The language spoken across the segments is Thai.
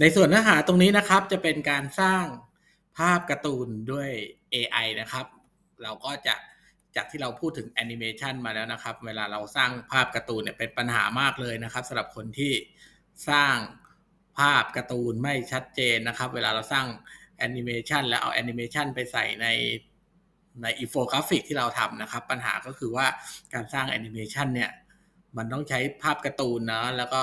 ในส่วนเนื้อหาตรงนี้นะครับจะเป็นการสร้างภาพการ์ตูนด้วย AI นะครับ เราก็จะจากที่เราพูดถึงแอนิเมชันมาแล้วนะครับ เวลาเราสร้างภาพการ์ตูนเนี่ยเป็นปัญหามากเลยนะครับสำหรับคนที่สร้างภาพการ์ตูนไม่ชัดเจนนะครับ เวลาเราสร้างแอนิเมชันแล้วเอาแอนิเมชันไปใส่ในในอินโฟกราฟิกที่เราทำนะครับ ปัญหาก็คือว่าการสร้างแอนิเมชันเนี่ยมันต้องใช้ภาพการ์ตูนนะแล้วก็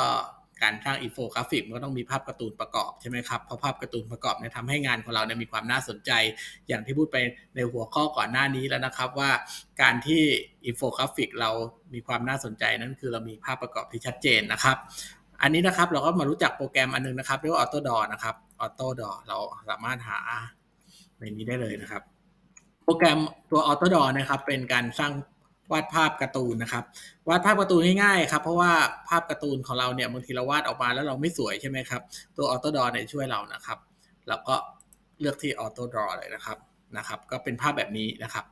การสร้างอินโฟกราฟิกมันก็ต้องมีภาพการ์ตูนประกอบใช่ไหมครับเพราะภาพการ์ตูนประกอบเนี่ยทำให้งานของเราเนี่ยมีความน่าสนใจ อย่างที่พูดไปในหัวข้อก่อนหน้านี้แล้วนะครับว่าการที่อินโฟกราฟิกเรามีความน่าสนใจนั่นคือเรามีภาพประกอบที่ชัดเจนนะครับ อันนี้นะครับเราก็มารู้จักโปรแกรมอันนึงนะครับเรียกว่า AutoDor นะครับ AutoDor เราสามารถหาในนี้ได้เลยนะครับ โปรแกรมตัว AutoDor นะครับ เป็นการสร้าง วาดภาพการ์ตูนนะครับ วาดภาพการ์ตูนง่ายๆครับเพราะว่าภาพการ์ตูนของเราเนี่ยบางทีเราวาดออกมาแล้วเราไม่สวยใช่ไหมครับ ตัว AutoDor เนี่ยช่วยเรานะครับเราก็เลือกที่ AutoDor เลยนะครับนะครับ ก็เป็นภาพแบบนี้นะครับ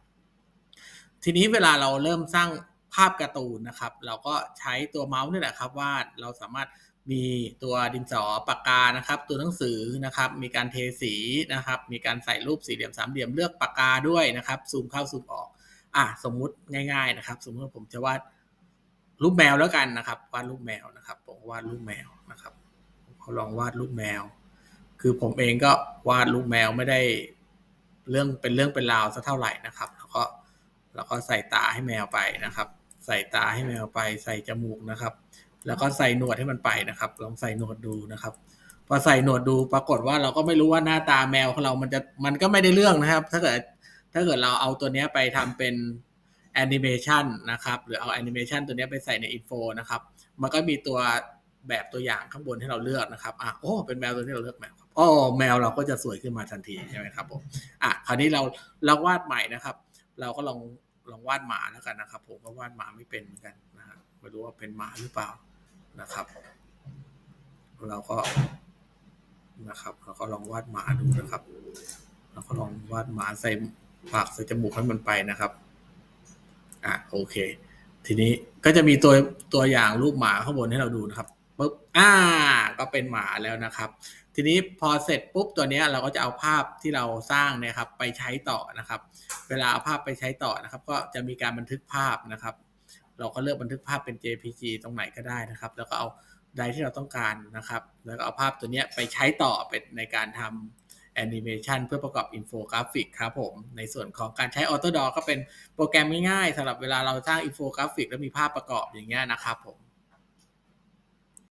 ทีนี้เวลาเราเริ่มสร้างภาพการ์ตูนนะครับ เราก็ใช้ตัวเมาส์นี่แหละครับวาดเราสามารถมีตัวดินสอปากกานะครับ ตัวหนังสือนะครับ มีการเทสีนะครับ มีการใส่รูปสี่เหลี่ยมสามเหลี่ยมเลือกปากกาด้วยนะครับซูมเข้าซูมออก อะสมมุติง่ายๆนะครับ สมมติว่าผมจะวาดรูปแมวแล้วกันนะครับ วาดรูปแมวนะครับ ผมวาดรูปแมวนะครับเขาลองวาดรูปแมว คือผมเองก็วาดรูปแมวไม่ได้เรื่องเป็นเรื่องเป็นราวสักเท่าไหร่นะครับ แล้วก็แล้วก็ใส่ตาให้แมวไปนะครับ ใส่ตาให้แมวไป ใส่จมูกนะครับ แล้วก็ใส่หนวดให้มันไปนะครับ ลองใส่หนวดดูนะครับพอใส่หนวดดูปรากฏว่าเราก็ไม่รู้ว่าหน้าตาแมวของเรามันจะมันก็ไม่ได้เรื่องนะครับ ถ้าเกิด ถ้าเกิดเราเอาตัวนี้ไปทำเป็นแอนิเมชันนะครับ หรือเอาแอนิเมชันตัวนี้ไปใส่ในอินโฟนะครับ มันก็มีตัวแบบตัวอย่างข้างบนให้เราเลือกนะครับอะโอ้เป็นแมวตัวที่เราเลือกแมวครับอ๋อแมวเราก็จะสวยขึ้นมาทันทีใช่ไหมครับผมอะคราวนี้เราเราวาดใหม่นะครับ เราก็ลองลองวาดหมาแล้วกันนะครับ ผมก็วาดหมาไม่เป็นเหมือนกันนะฮะไม่รู้ว่าเป็นหมาหรือเปล่านะครับ เราก็นะครับ เราก็ลองวาดหมาดูนะครับ เราก็ลองวาดหมาใส่ ปากใส่จมูกให้มันไปนะครับ อะโอเค ทีนี้ก็จะมีตัวตัวอย่างรูปหมาข้างบนให้เราดูนะครับปุ๊บอ่า ก็เป็นหมาแล้วนะครับ ทีนี้พอเสร็จปุ๊บตัวนี้เราก็จะเอาภาพที่เราสร้างเนี่ยครับ ไปใช้ต่อนะครับ เวลาเอาภาพไปใช้ต่อนะครับ ก็จะมีการบันทึกภาพนะครับ เราก็เลือกบันทึกภาพเป็น JPG ตรงไหนก็ได้นะครับ แล้วก็เอาไดที่เราต้องการนะครับ แล้วก็เอาภาพตัวนี้ไปใช้ต่อเป็นในการทำ แอนิเมชันเพื่อประกอบอินโฟกราฟิกครับผม ในส่วนของการใช้ AutoDor ก็เป็นโปรแกรมง่ายๆสำหรับเวลาเราสร้างอินโฟกราฟิกแล้วมีภาพประกอบอย่างเงี้ยนะครับผม